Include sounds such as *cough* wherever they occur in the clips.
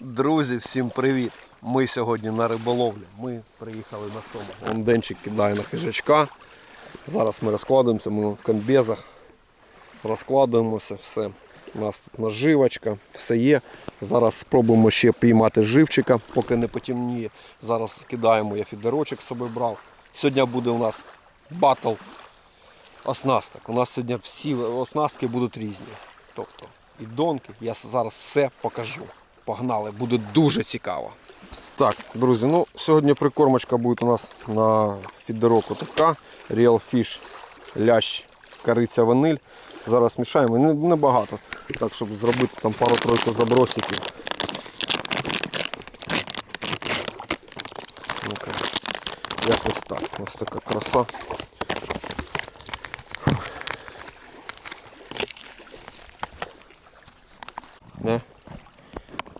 Друзі, всім привіт! Ми сьогодні на риболовлі. Ми приїхали на. Вон Денчик кидає на хижачка. Зараз ми розкладаємося, ми в комбезах. Розкладуємося, все. У нас тут наживочка, все є. Зараз спробуємо ще піймати живчика, поки не потемніє. Зараз кидаємо, я фідерочок з брав. Сьогодні буде у нас батл оснасток. У нас сьогодні всі оснастки будуть різні. Тобто і донки. Я зараз все покажу. Погнали, буде дуже цікаво. Так, друзі, ну сьогодні прикормочка буде у нас на фідероку така. Real Fish, лящ, кориця, ваниль. Зараз мішаємо Не- небагато. Так, щоб зробити там пару-тройку забросиків. Якось так. Ось така краса.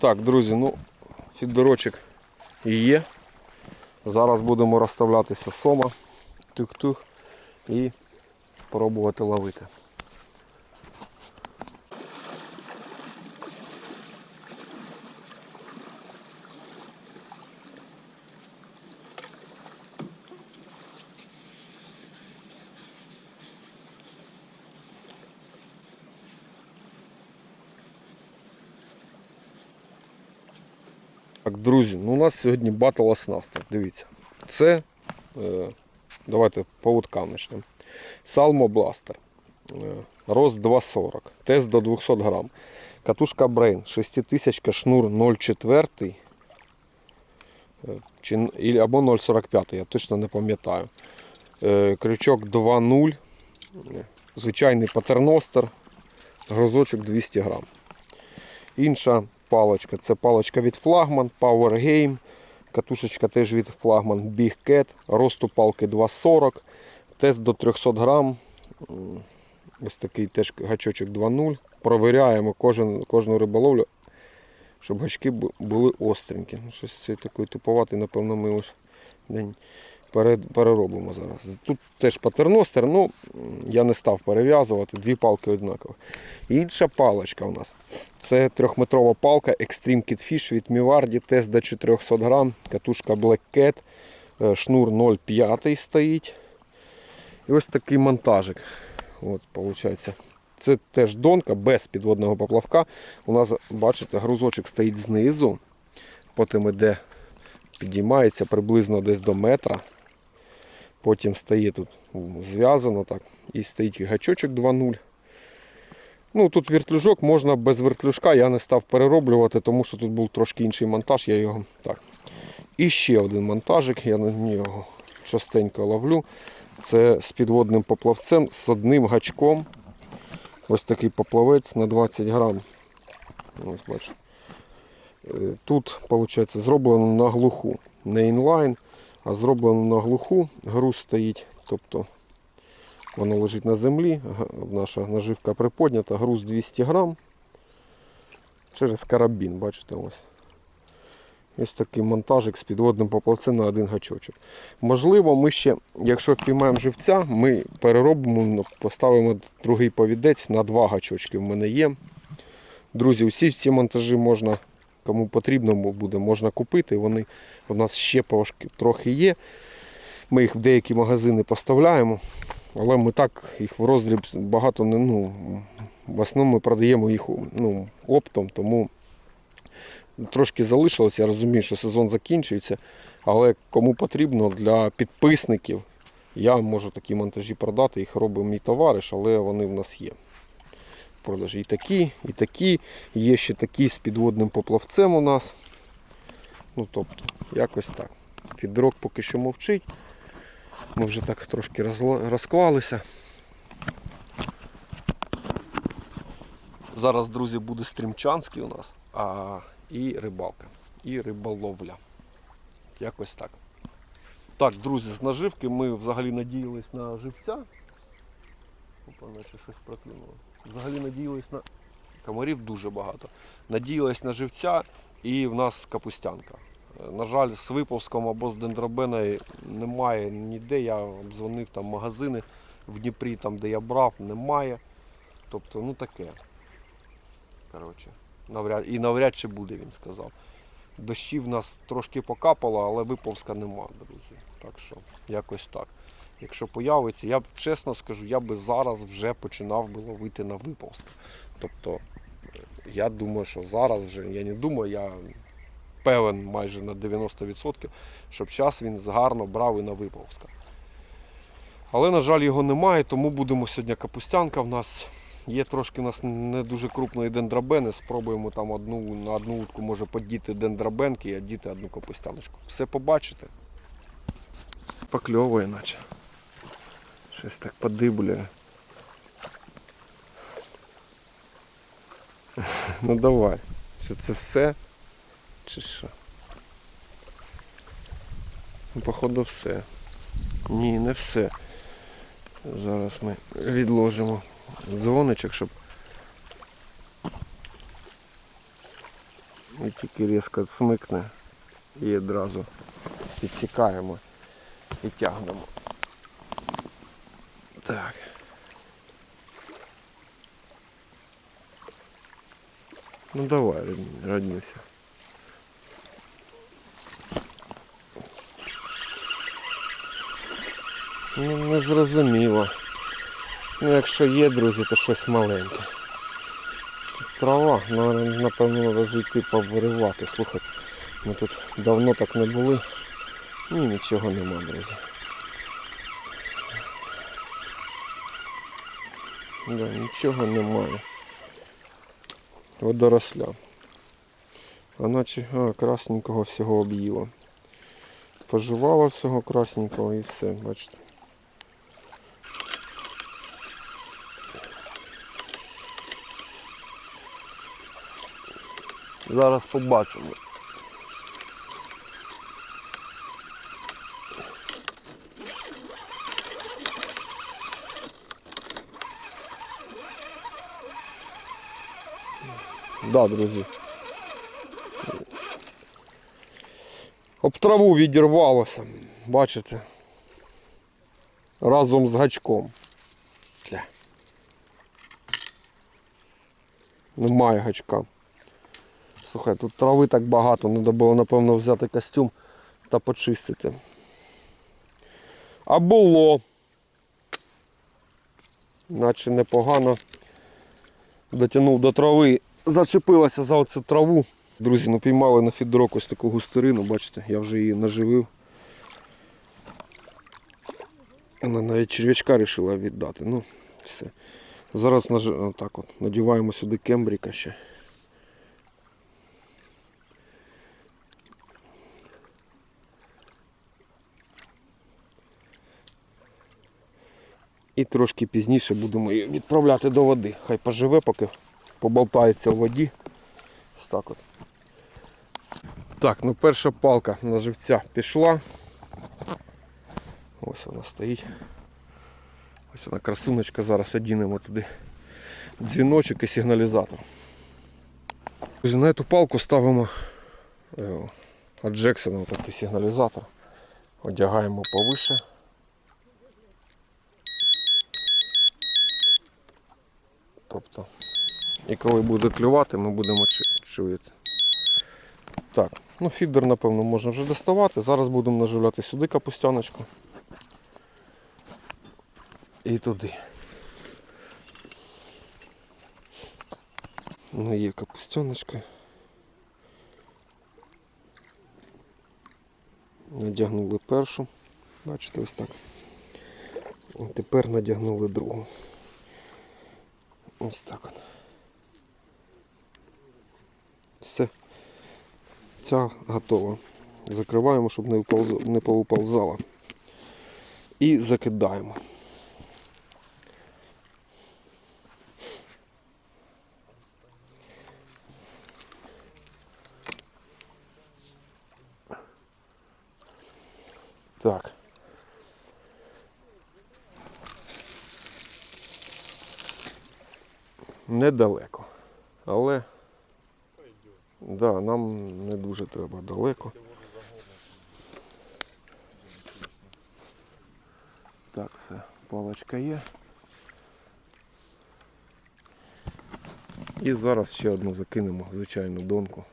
Так, друзі, ну, фіддорочок і є. Зараз будемо розставлятися сома, тух-тух і пробувати ловити. Так, друзі, ну у нас сьогодні батл оснасток. Дивіться. Це, е, давайте по уткам почнемо. Salmo Blaster. Е, рост 2,40. Тест до 200 грам. Катушка Brain. 6000 шнур 0,4. е, Чи, або 0,45, я точно не пам'ятаю. Е, крючок 2,0. Е, Звичайний патерностер. Грузочок 200 грам. Інша паличка це паличка від флагман, Power Game. Катушечка теж від флагман Big Cat. Росту палки 2,40. Тест до 300 грам. Ось такий теж гачочок 2,0. Провіряємо кожен, кожну риболовлю, щоб гачки були остренькі. Ну, Щось такий типоватий, напевно, ми ось день переробимо зараз. Тут теж патерностер, ну я не став перев'язувати, дві палки однакові. Інша паличка у нас. Це трьохметрова палка Extreme Kidfish від Mivardi, тест до 400 грам, катушка Black Cat, е, шнур 0,5 стоїть. І ось такий монтажик. От, виходить. Це теж донка без підводного поплавка. У нас, бачите, грузочок стоїть знизу, потім іде, підіймається приблизно десь до метра. Потім стає тут зв'язано так. І стоїть гачочок 2.0. Ну, тут вертлюжок можна без вертлюжка, я не став перероблювати, тому що тут був трошки інший монтаж, я його так. І ще один монтажик, я на нього частенько ловлю. Це з підводним поплавцем, з одним гачком. Ось такий поплавець на 20 грам. Ось бачите. Е, Тут, виходить, зроблено на глуху. Не інлайн, а зроблено на глуху. Груз стоїть. Тобто Воно лежить на землі, наша наживка приподнята, груз 200 грам через карабін, бачите ось. Ось такий монтажик з підводним поплавцем на один гачочок. Можливо, ми ще, якщо впіймаємо живця, ми переробимо, ну, поставимо другий повідець на два гачочки. В мене є. Друзі, усі ці монтажі можна, кому потрібно буде, можна купити. Вони у нас ще трохи є. Ми їх в деякі магазини поставляємо. Але ми так їх в роздріб багато не ну, в основному ми продаємо їх ну, оптом, тому трошки залишилось. Я розумію, що сезон закінчується. Але кому потрібно для підписників, я можу такі монтажі продати. Їх робить мій товариш, але вони в нас є. Продажі і такі, і такі. Є ще такі з підводним поплавцем у нас. Ну тобто, якось так. Підрок поки що мовчить. Ми вже так трошки розклалися. Зараз, друзі, буде стрімчанський у нас, а і рибалка, і риболовля. Якось так. Так, друзі, з наживки ми взагалі надіялись на живця. Опа, наче щось проклюнуло. Взагалі надіялись на. Комарів дуже багато. Надіялись на живця і в нас капустянка. На жаль, з Виповськом або з Дендробеною немає ніде. Я обдзвонив там магазини в Дніпрі, там де я брав, немає. Тобто, ну таке. Коротше, навряд, і навряд чи буде, він сказав. Дощів нас трошки покапало, але виповзка нема, друзі. Так що якось так. Якщо появиться, я б чесно скажу, я би зараз вже починав би ловити на виповзк. Тобто, я думаю, що зараз вже, я не думаю, я певен майже на 90%, щоб час він гарно брав і на виповзка. Але, на жаль, його немає, тому будемо сьогодні капустянка в нас. Є трошки у нас не дуже крупної дендрабени. Спробуємо там одну на одну утку може подіти дендрабенки, а діти одну капустяночку. Все побачите. Покльовує наче. Щось так подиблює. *laughs* Ну давай. Що це все? Чи що? Ну, походу все. Ні, не все. Зараз ми відложимо дзвоничок, щоб і тільки різко смикне і одразу підсікаємо і тягнемо. Так. Ну давай, род- роднюся. Ну, не зрозуміло. Ну, якщо є, друзі, то щось маленьке. Трава, ну, напевно, треба зайти повиривати. Слухайте, ми тут давно так не були. Ні, нічого нема, друзі. Да, нічого немає. Водоросля. А наче а, красненького всього об'їла. Поживала всього красненького і все, бачите. Зараз побачимо. Да, друзі. Об траву відірвалося. Бачите? Разом з гачком. Тля. Немає гачка. Слухай, тут трави так багато, треба було, напевно, взяти костюм та почистити. А було. Наче непогано дотягнув до трави, зачепилася за оцю траву. Друзі, ну піймали на фідрок ось таку густерину, бачите, я вже її наживив. Вона навіть черв'ячка вирішила віддати. Ну, все. Зараз наж... отак от, надіваємо сюди кембріка ще. І трошки пізніше будемо її відправляти до води. Хай поживе, поки поболтається в воді. Ось так от. Так, ну перша палка на живця пішла. Ось вона стоїть. Ось вона красуночка, зараз одінемо туди дзвіночок і сигналізатор. На цю палку ставимо е, від Джексона такий сигналізатор. Одягаємо повише. Тобто, і коли буде клювати, ми будемо чу- чуяти. Так, ну фідер, напевно, можна вже доставати. Зараз будемо наживляти сюди капустяночку. І туди. Ну, є капустяночка. Надягнули першу. Бачите, ось так. І тепер надягнули другу. Ось так от. Все. Ця готова. Закриваємо, щоб не, не повиповзала. І закидаємо. Так. Недалеко. Але да, нам не дуже треба далеко. Так, все, палочка є. І зараз ще одну закинемо звичайну донку.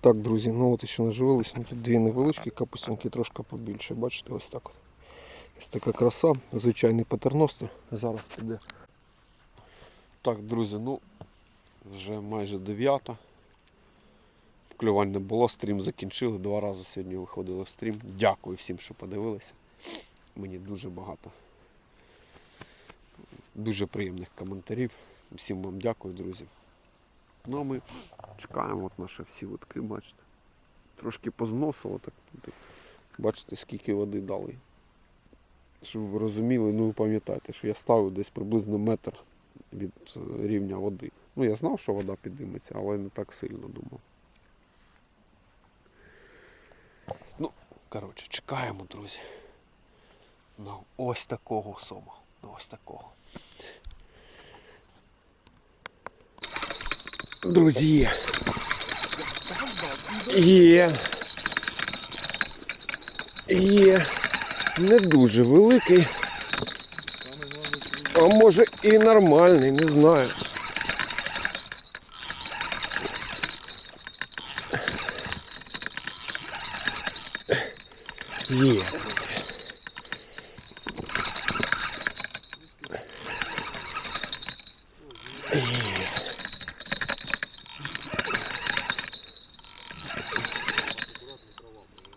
Так, друзі, ну от ще наживились. Ну, тут дві невеличкі капустянки, трошки побільше. Бачите, ось так. от. Ось така краса, звичайний патерностер. Зараз піде. Так, друзі, ну вже майже дев'ята. Клювань не було, стрім закінчили. Два рази сьогодні виходили в стрім. Дякую всім, що подивилися. Мені дуже багато. Дуже приємних коментарів. Всім вам дякую, друзі. Ну а ми чекаємо от наші всі вудки, бачите. Трошки позносило так. Бачите, скільки води дали. Щоб ви розуміли, ну ви пам'ятаєте, що я ставив десь приблизно метр від е, рівня води. Ну я знав, що вода підійметься, але не так сильно думав. Ну, коротше, чекаємо, друзі. На ось такого сома. На ось такого. Друзі. Є. Є. Не дуже великий. А може і нормальний, не знаю. Є.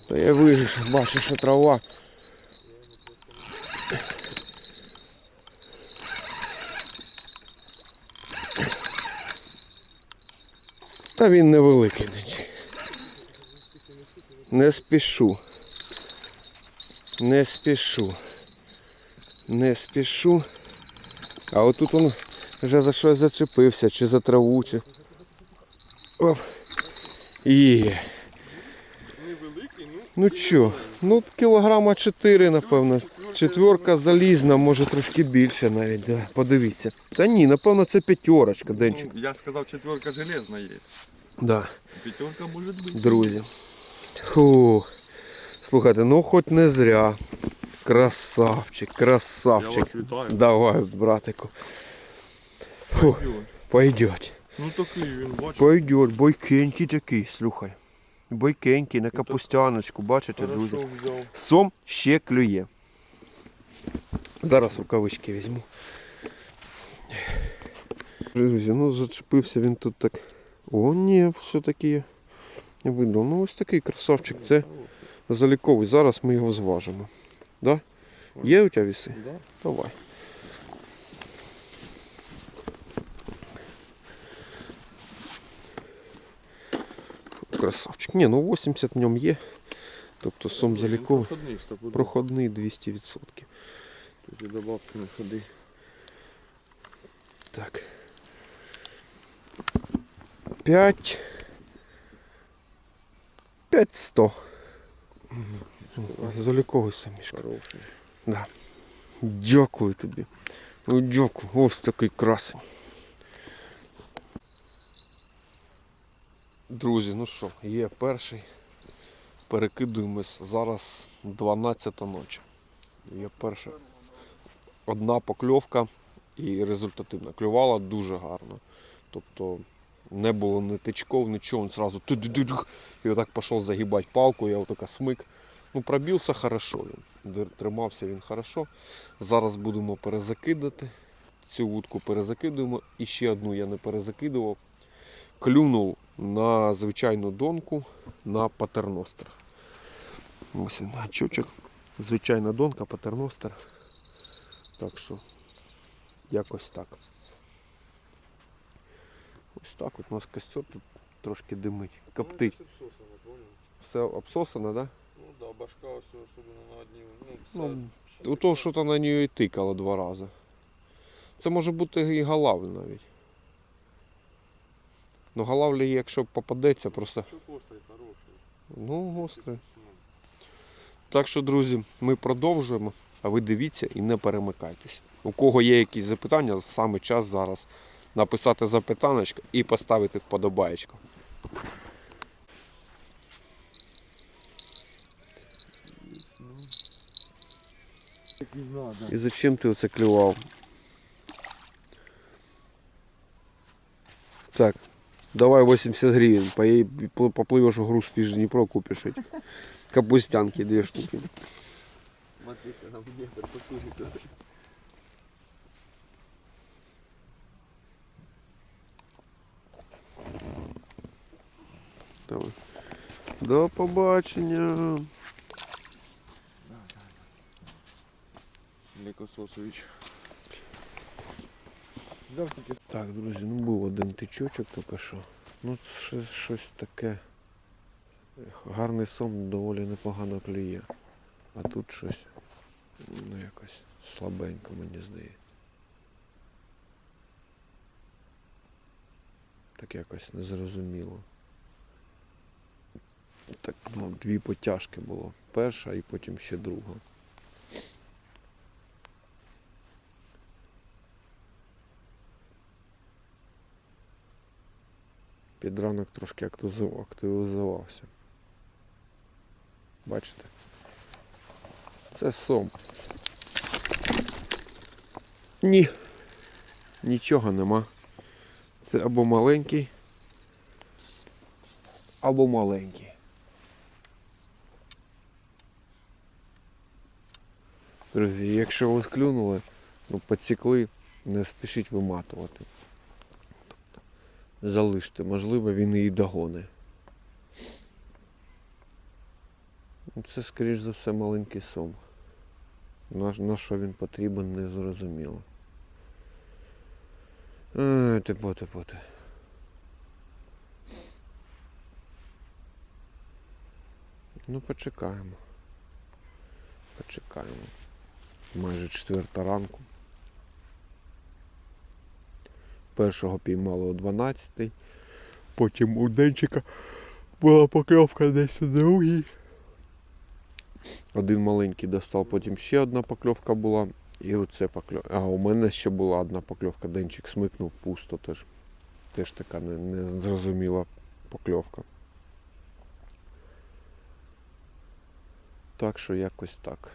Та я вижу, бачу, що трава. Та він невеликий. Не спішу. Не спішу. Не спішу. А отут він вже за щось зачепився, чи за траву, чи. Оп. Є. Невеликий, ну. Ну чо, ну кілограма 4, напевно. Четверка залізна, може трошки більше навіть, да. подивіться. Та ні, напевно, це п'ятерочка, Денчик. Ну, я сказав, четверка железна є. Да, Пятерка може бути. друзі. Фу. Слухайте, ну хоч не зря. Красавчик, Я красавчик. вас вітаю. Давай, братику. Фу, Пойдет. пойдет. Ну такий він, бачиш. Пойдет, бойкенький такий, слухай. Бойкенький, на капустяночку, бачите, друзі. Сом ще клює. Зараз рукавички візьму. Друзі, ну зачепився він тут так. О, ні, все-таки не видно. Ну ось такий красавчик, це заліковий. Зараз ми його зважимо. Да? Є у тебе віси? Да? Давай. Красавчик. Ні, ну 80 в ньому є. Тобто сом заліковий. Проходний, 200%. Тут і добавки не ходи. Так. 5. 500. Заліковий самішка. Хороший. Да. Дякую тобі. Ну дякую. Ось такий красень. Друзі, ну що, є перший. Перекидуємось. Зараз 12 ночі. Є перша. Одна покльовка і результативна. Клювала дуже гарно. Тобто не було ні тичков, нічого, він сразу і отак пішов загибати палку, я отака смик. Ну, пробився хорошо він. Тримався він хорошо. Зараз будемо перезакидати. Цю вудку перезакидуємо. І ще одну я не перезакидував. Клюнув на звичайну донку на патерностер. Ось він гачочок. Звичайна донка, патерностер. Так що якось так. Ось так от у нас костер тут трошки димить, коптить. Все обсосано, так? Да? Ну да, башка ось особливо на одній. Ну, Ну. У того, що то на нього і тикало два рази. Це може бути і галавль навіть. Ну галавля, якщо попадеться, просто. Острий, хороший. Ну, гострий. Ну, Так що, друзі, ми продовжуємо, а ви дивіться і не перемикайтесь. У кого є якісь запитання, саме час зараз написати запитання і поставити вподобаєчку. і. І зачем ти оце клював? Так, давай 80 гривен, попливеш у груз фіш Дніпро, купиш эти капустянки, две штуки. Матися нам Дніпр потужить. Давай. До побачення. Лікососович. Так, друзі, ну був один тичочок тільки що. Ну, ще щось таке. Гарний сон доволі непогано клює. А тут щось, ну якось слабенько, мені здається. Так якось незрозуміло. Так, ну, дві потяжки було. Перша і потім ще друга. Під ранок трошки активізувався. Бачите? Це сом. Ні. Нічого нема. Це або маленький, або маленький. Друзі, якщо ви склюнули, ну підсікли, не спішіть виматувати. Залиште, можливо, він її догоне. Ну, Це, скоріш за все, маленький сом. На, на що він потрібен, не зрозуміло. Е, Типу, типу. Ну, почекаємо. Почекаємо. Майже четверта ранку. Першого піймали о 12 Потім у Денчика була покльовка десь у другій. Один маленький достав, потім ще одна покльовка була. І оце покльовка. А у мене ще була одна покльовка. Денчик смикнув пусто теж. Теж така незрозуміла покльовка. Так що якось так.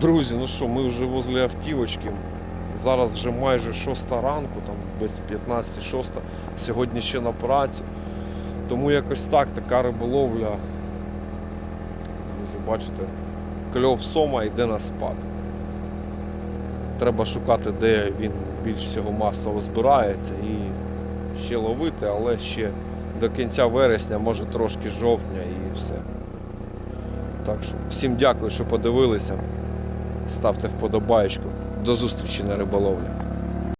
Друзі, ну що, ми вже возле автівочки. Зараз вже майже 6 ранку, там без 15-6. Сьогодні ще на праці. Тому якось так, така риболовля. Друзі, бачите, кльов сома йде на спад. Треба шукати, де він більш всього масово збирається і ще ловити, але ще до кінця вересня, може трошки жовтня і все. Так що всім дякую, що подивилися. Ставте вподобаєчку. До зустрічі на риболовлі.